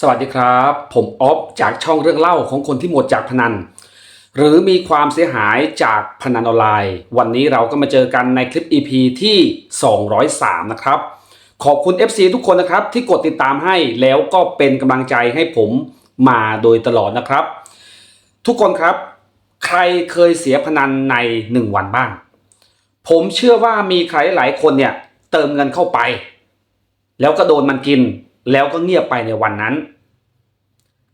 สวัสดีครับ ผมออฟจากช่องเรื่องเล่าของคนที่หมดจากพนัน หรือมีความเสียหายจากพนันออนไลน์ วันนี้เราก็มาเจอกันในคลิป EP ที่ 203 นะครับ ขอบคุณ FC ทุกคนนะครับ ที่กดติดตามให้แล้วก็เป็นกำลังใจให้ผมมาโดยตลอดนะครับ ทุกคนครับ ใครเคยเสียพนันใน 1 วันบ้าง ผมเชื่อว่ามีใครหลายคนเนี่ยเติมเงินเข้าไป แล้วก็โดนมันกิน แล้วก็เงียบไปในวันนั้น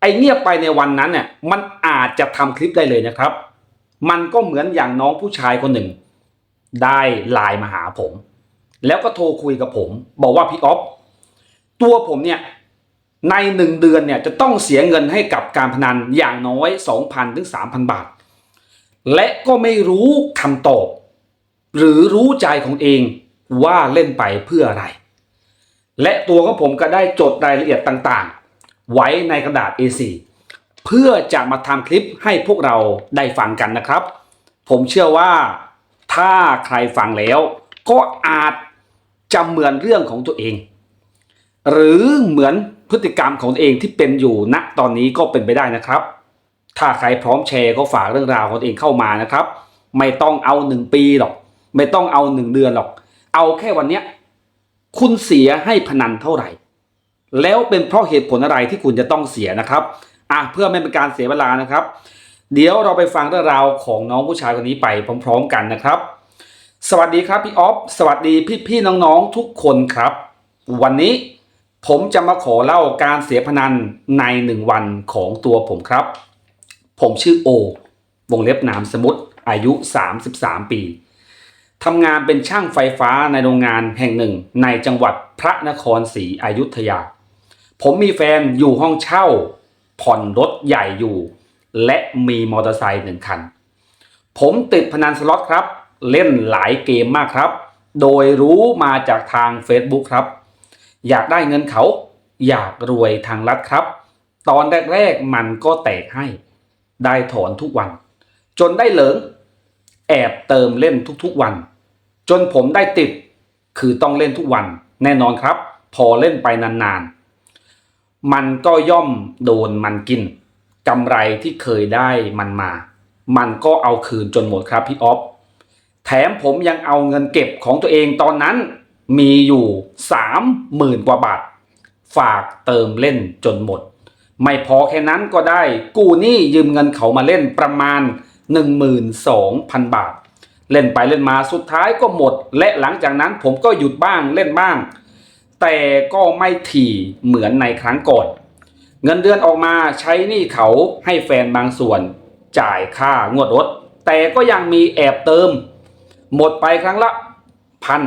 ไอ้เงียบไปในวันนั้นเนี่ยมันอาจจะทำคลิปได้เลยนะครับ มันก็เหมือนอย่างน้องผู้ชายคนหนึ่ง ได้ไลน์มาหาผม แล้วก็โทรคุยกับผม บอกว่าพี่อ๊อฟตัวผมเนี่ยในหนึ่งเดือนเนี่ยจะต้องเสียเงินให้กับการพนันอย่างน้อย 2,000ถึง3,000 บาท และก็ไม่รู้คำตอบ หรือรู้ใจของเองว่าเล่นไปเพื่ออะไร และตัวของผมก็ได้จดรายละเอียดต่างๆ ไว้ในกระดาษ A4 เพื่อจะมาทำคลิปให้พวกเราได้ฟังกันนะครับ ผมเชื่อว่าถ้าใครฟังแล้วก็อาจจะเหมือนเรื่องของตัวเอง หรือเหมือนพฤติกรรมของตัวเองที่เป็นอยู่ณตอนนี้ก็เป็นไปได้นะครับ ถ้าใครพร้อมแชร์ก็ฝากเรื่องราวของตัวเองเข้ามานะครับ ไม่ต้องเอาหนึ่งปีหรอก ไม่ต้องเอาหนึ่งเดือนหรอก เอาแค่วันเนี้ย คุณเสียให้พนันเท่าไหร่ แล้วเป็นเพราะเหตุผลอะไรที่คุณจะต้องเสียนะครับอะเพื่อไม่เป็นการเสียเวลานะครับ เดี๋ยวเราไปฟังเรื่องราวของน้องผู้ชายคนนี้ไปพร้อม ๆ กันนะครับ สวัสดีครับพี่ออฟสวัสดีพี่ๆน้องๆทุกคนครับ วันนี้ผมจะมาขอเล่าการเสียพนันในหนึ่งวันของตัวผมครับ ผมชื่อโอ วงเล็บนามสมุทรอายุ 33 ปี ทำงานเป็นช่างไฟฟ้าในโรงงานแห่งหนึ่งในจังหวัดพระนครศรีอยุธยา ผมมีแฟนอยู่ห้องเช่า ผ่อนรถใหญ่อยู่ และมีมอเตอร์ไซค์หนึ่งคัน ผมติดพนันสล็อตครับ เล่นหลายเกมมากครับ โดยรู้มาจากทาง Facebook ครับ อยากได้เงินเขา อยากรวยทางลัดครับ ตอนแรกๆมันก็แตกให้ ได้ถอนทุกวัน จนได้เหลิง แอบเติมเล่นทุกๆวัน จนผมได้ติด คือต้องเล่นทุกวันแน่นอนครับ พอเล่นไปนานๆ มันก็ย่อมโดนมันกินกำไรที่เคยได้มันมา มันก็เอาคืนจนหมดครับพี่ออฟแถมผมยังเอาเงินเก็บของตัวเองตอนนั้นมีอยู่สามหมื่นกว่าบาท ฝากเติมเล่นจนหมด ไม่พอแค่นั้นก็ได้กู้หนี้ยืมเงินเขามาเล่นประมาณ 12,000 บาท เล่นไปเล่นมาสุดท้ายก็หมด และหลังจากนั้นผมก็หยุดบ้างเล่นบ้าง แต่ก็ไม่ถี่เหมือนในครั้งก่อน เงินเดือนออกมาใช้หนี้เขาให้แฟนบางส่วน จ่ายค่างวดรถ แต่ก็ยังมีแอบเติม หมดไปครั้งละพัน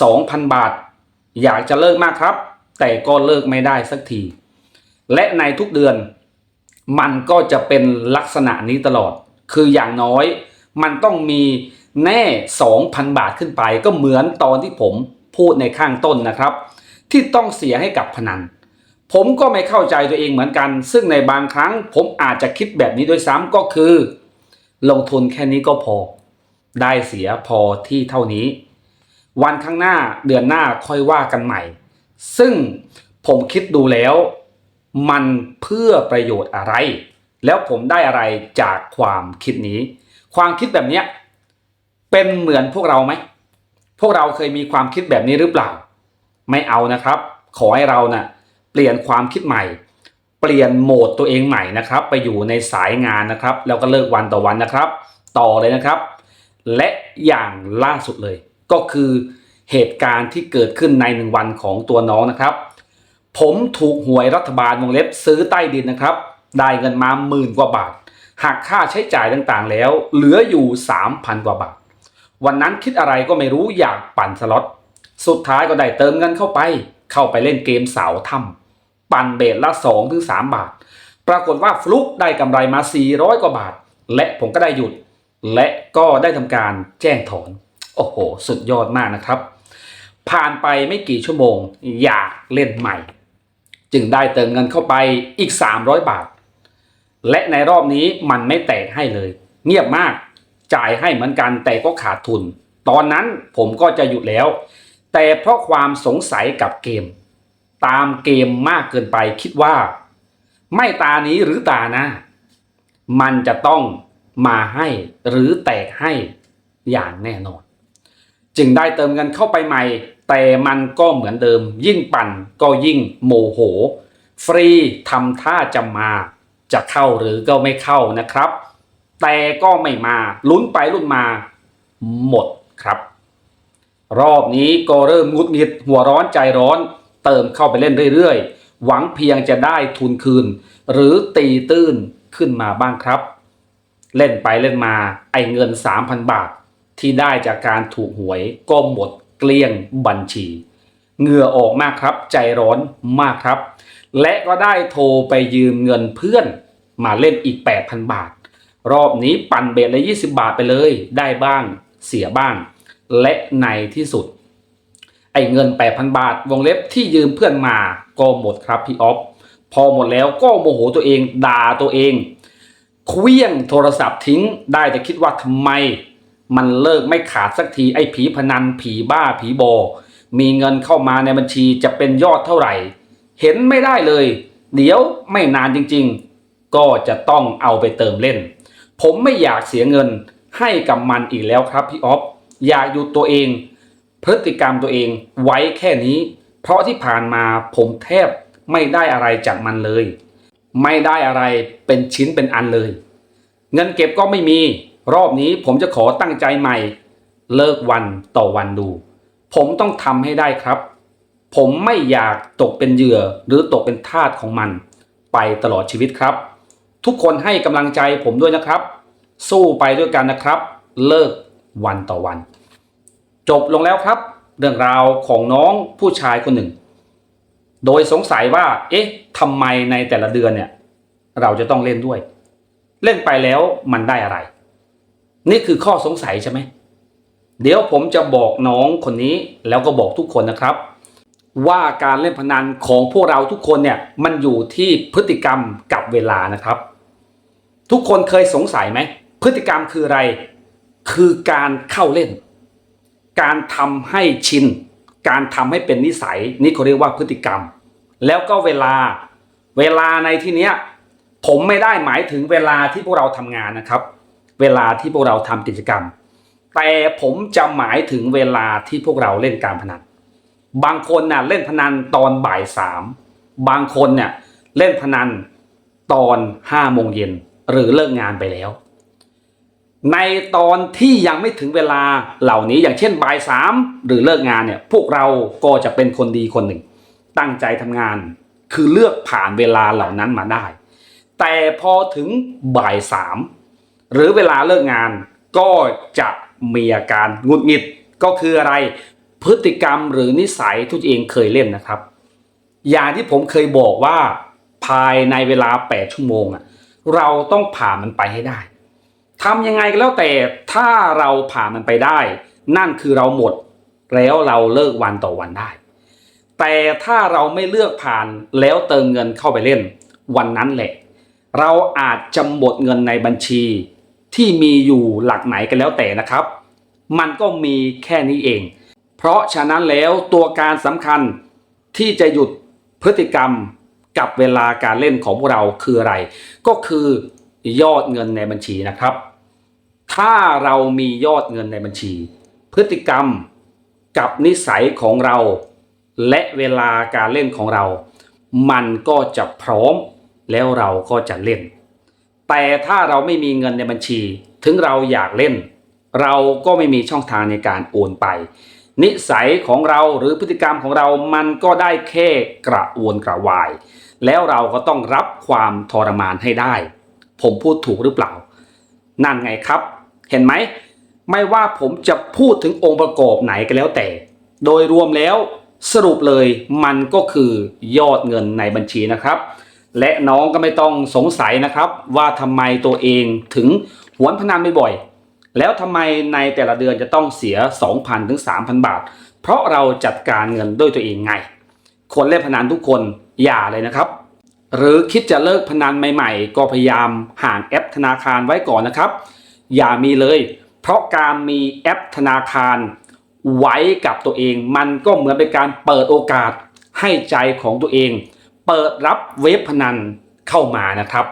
สองพันบาท อยากจะเลิกมากครับ แต่ก็เลิกไม่ได้สักที และในทุกเดือน มันก็จะเป็นลักษณะนี้ตลอด คืออย่างน้อย มันต้องมีแน่ 2,000 บาทขึ้นไปก็เหมือนตอนที่ผมพูดในข้างต้นนะครับ ที่ต้องเสียให้กับพนัน ผมก็ไม่เข้าใจตัวเองเหมือนกัน ซึ่งในบางครั้งผมอาจจะคิดแบบนี้ด้วยซ้ำก็คือ ลงทุนแค่นี้ก็พอ ได้เสียพอที่เท่านี้ วันข้างหน้าเดือนหน้าค่อยว่ากันใหม่ ซึ่งผมคิดดูแล้ว มันเพื่อประโยชน์อะไร แล้วผมได้อะไรจากความคิดนี้ ความคิดแบบเนี้ยเป็นเหมือนพวกเราไหม พวกเราเคยมีความคิดแบบนี้หรือเปล่า ไม่เอานะครับ ขอให้เรานะ่ะเปลี่ยนความคิดใหม่ เปลี่ยนโหมดตัวเองใหม่นะครับ ไปอยู่ในสายงานนะครับ แล้วก็เลิกวันต่อวันนะครับ ต่อเลยนะครับ และอย่างล่าสุดเลย ก็คือเหตุการณ์ที่เกิดขึ้นในหนึ่งวันของตัวน้องนะครับ ผมถูกหวยรัฐบาลวงเล็บซื้อใต้ดินนะครับ ได้เงินมาหมื่นกว่าบาท หักค่าใช้จ่ายต่างๆ แล้ว เหลืออยู่ 3,000 กว่าบาท วันนั้นคิดอะไรก็ไม่รู้อยากปั่นสล็อต สุดท้ายก็ได้เติมเงินเข้าไป เข้าไปเล่นเกมเสาถ้ำปั่นเบสละ2ถึง3บาท ปรากฏว่าฟลุกได้กำไรมา 400 กว่าบาท และผมก็ได้หยุด และก็ได้ทำการแจ้งถอน โอ้โห สุดยอดมากนะครับ ผ่านไปไม่กี่ชั่วโมง อยากเล่นใหม่ จึงได้เติมเงินเข้าไปอีก 300 บาท และในรอบนี้มันไม่แตกให้เลย เงียบมากจ่ายให้เหมือนกันแต่ก็ขาดทุน ตอนนั้นผมก็จะหยุดแล้ว แต่เพราะความสงสัยกับเกม ตามเกมมากเกินไปคิดว่า ไม่ตานี้หรือตาหน้ามันจะต้องมาให้หรือแตกให้อย่างแน่นอน จึงได้เติมเงินเข้าไปใหม่ แต่มันก็เหมือนเดิม ยิ่งปั่นก็ยิ่งโมโห ฟรีทำท่าจะมา จะเข้าหรือก็ไม่เข้านะครับ แต่ก็ไม่มาลุ้นไปลุ้นมาหมดครับ รอบนี้ก็เริ่มงุดงิดหัวร้อนใจร้อนเติมเข้าไปเล่นเรื่อยๆ หวังเพียงจะได้ทุนคืน หรือตีตื้นขึ้นมาบ้างครับ เล่นไปเล่นมาไอ้เงิน 3,000 บาท ที่ได้จากการถูกหวยก็หมดเกลี้ยงบัญชี เหงื่อออกมากครับ ใจร้อนมากครับ และก็ได้โทรไปยืมเงินเพื่อนมาเล่นอีก 8,000 บาท รอบนี้ปั่นเบ็ดละ20 บาทไปเลย ได้บ้างเสียบ้าง และในที่สุด ไอ้เงิน 8,000 บาท วงเล็บที่ยืมเพื่อนมาก็หมดครับพี่ออฟพอหมดแล้วก็โมโหตัวเองด่าตัวเองเคลี้ยงโทรศัพท์ทิ้งได้แต่คิดว่าทำไม มันเลิกไม่ขาดสักทีไอ้ผีพนันผีบ้าผีบอมีเงินเข้ามาในบัญชีจะเป็นยอดเท่าไหร่ เห็นไม่ได้เลย เดี๋ยวไม่นานจริงๆ ก็จะต้องเอาไปเติมเล่น ผมไม่อยากเสียเงินให้กับมันอีกแล้วครับพี่ออฟอยากหยุดตัวเอง พฤติกรรมตัวเองไว้แค่นี้ เพราะที่ผ่านมาผมแทบไม่ได้อะไรจากมันเลย ไม่ได้อะไรเป็นชิ้นเป็นอันเลย เงินเก็บก็ไม่มี รอบนี้ผมจะขอตั้งใจใหม่ เลิกวันต่อวันดู ผมต้องทำให้ได้ครับ ผมไม่อยากตกเป็นเหยื่อหรือตกเป็นทาสของมัน ไปตลอดชีวิตครับ ทุกคนให้กำลังใจผมด้วยนะครับ สู้ไปด้วยกันนะครับ เลิกวันต่อวัน จบลงแล้วครับ เรื่องราวของน้องผู้ชายคนหนึ่ง โดยสงสัยว่า เอ๊ะทำไมในแต่ละเดือนเนี่ย เราจะต้องเล่นด้วย เล่นไปแล้วมันได้อะไร นี่คือข้อสงสัยใช่ไหมเดี๋ยวผมจะบอกน้องคนนี้แล้วก็บอกทุกคนนะครับ ว่าการเล่นพนันของพวกเราทุกคนเนี่ยมันอยู่ที่พฤติกรรมกับเวลานะครับ ทุกคนเคยสงสัยไหมพฤติกรรมคืออะไร คือการเข้าเล่น การทำให้ชินการทำให้เป็นนิสัยนี่เขาเรียกว่าพฤติกรรม แล้วก็เวลาเวลาในที่เนี้ยผมไม่ได้หมายถึงเวลาที่พวกเราทำงานนะครับ เวลาที่พวกเราทำกิจกรรม แต่ผมจะหมายถึงเวลาที่พวกเราเล่นการพนัน บางคนน่ะเล่นพนันตอนบ่ายสามบางคนเนี่ยเล่นพนันตอนห้าโมงเย็นหรือเลิกงานไปแล้ว ในตอนที่ยังไม่ถึงเวลาเหล่านี้อย่างเช่นบ่ายสามหรือเลิกงานเนี่ยพวกเราก็จะเป็นคนดีคนหนึ่ง ตั้งใจทำงาน คือเลือกผ่านเวลาเหล่านั้นมาได้ แต่พอถึงบ่ายสามหรือเวลาเลิกงานก็จะมีอาการหงุดหงิดก็คืออะไร พฤติกรรมหรือนิสัยที่ตัวเองเคยเล่นนะครับ อย่างที่ผมเคยบอกว่าภายในเวลา 8 ชั่วโมงอะเราต้องผ่านมันไปให้ได้ทำยังไงก็แล้วแต่ถ้าเราผ่านมันไปได้ นั่นคือเราหมดแล้วเราเลิกวันต่อวันได้ แต่ถ้าเราไม่เลือกผ่านแล้วเติมเงินเข้าไปเล่น วันนั้นแหละ เราอาจจะหมดเงินในบัญชี ที่มีอยู่หลักไหนกันแล้วแต่นะครับ มันก็มีแค่นี้เอง เพราะฉะนั้นแล้วตัวการสำคัญที่จะหยุดพฤติกรรมกับเวลาการเล่นของพวกเราคืออะไร ก็คือยอดเงินในบัญชีนะครับ ถ้าเรามียอดเงินในบัญชี พฤติกรรมกับนิสัยของเรา และเวลาการเล่นของเรา มันก็จะพร้อมแล้วเราก็จะเล่น แต่ถ้าเราไม่มีเงินในบัญชี ถึงเราอยากเล่น เราก็ไม่มีช่องทางในการโอนไป นิสัยของเราหรือพฤติกรรมของเรามันก็ได้แค่กระวนกระวาย แล้วเราก็ต้องรับความทรมานให้ได้ ผมพูดถูกหรือเปล่า นั่นไงครับ เห็นไหม ไม่ว่าผมจะพูดถึงองค์ประกอบไหนก็แล้วแต่ โดยรวมแล้วสรุปเลยมันก็คือยอดเงินในบัญชีนะครับ และน้องก็ไม่ต้องสงสัยนะครับ ว่าทำไมตัวเองถึงหวนพนันบ่อย แล้วทำไมในแต่ละเดือนจะต้องเสีย 2,000ถึง3,000 บาท เพราะเราจัดการเงินด้วยตัวเองไง คนเล่นพนันทุกคนอย่าเลยนะครับ หรือคิดจะเลิกพนันใหม่ ๆ ก็พยายามห่างแอปธนาคารไว้ก่อนนะครับ อย่ามีเลย เพราะการมีแอปธนาคารไว้กับตัวเอง มันก็เหมือนเป็นการเปิดโอกาสให้ใจของตัวเอง เปิดรับเว็บพนันเข้ามานะครับ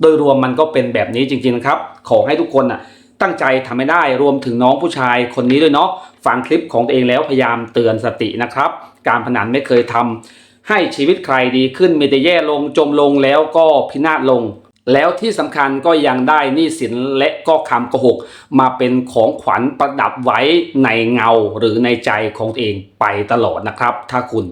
โดยรวมมันก็เป็นแบบนี้จริงๆนะครับ ขอให้ทุกคนน่ะ ตั้งใจทำให้ได้รวมถึงน้องผู้ชายคนนี้ด้วยเนาะฟังคลิปของตัวเองแล้วพยายามเตือนสตินะครับ การพนันไม่เคยทำให้ชีวิตใครดีขึ้นมีแต่แย่ลงจมลงแล้วก็พินาศลง แล้วที่สำคัญก็ยังได้หนี้สินและก็คำโกหก มาเป็นของขวัญประดับไว้ในเงาหรือในใจของตัวเองไปตลอดนะครับ ถ้าคุณ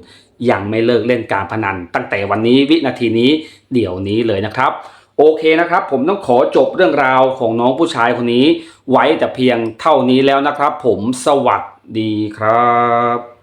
ยังไม่เลิกเล่นการพนัน ตั้งแต่วันนี้วินาทีนี้เดี๋ยวนี้เลยนะครับ โอเคนะครับ ผมต้องขอจบเรื่องราวของน้องผู้ชายคนนี้ ไว้แต่เพียงเท่านี้แล้วนะครับ ผมสวัสดีครับ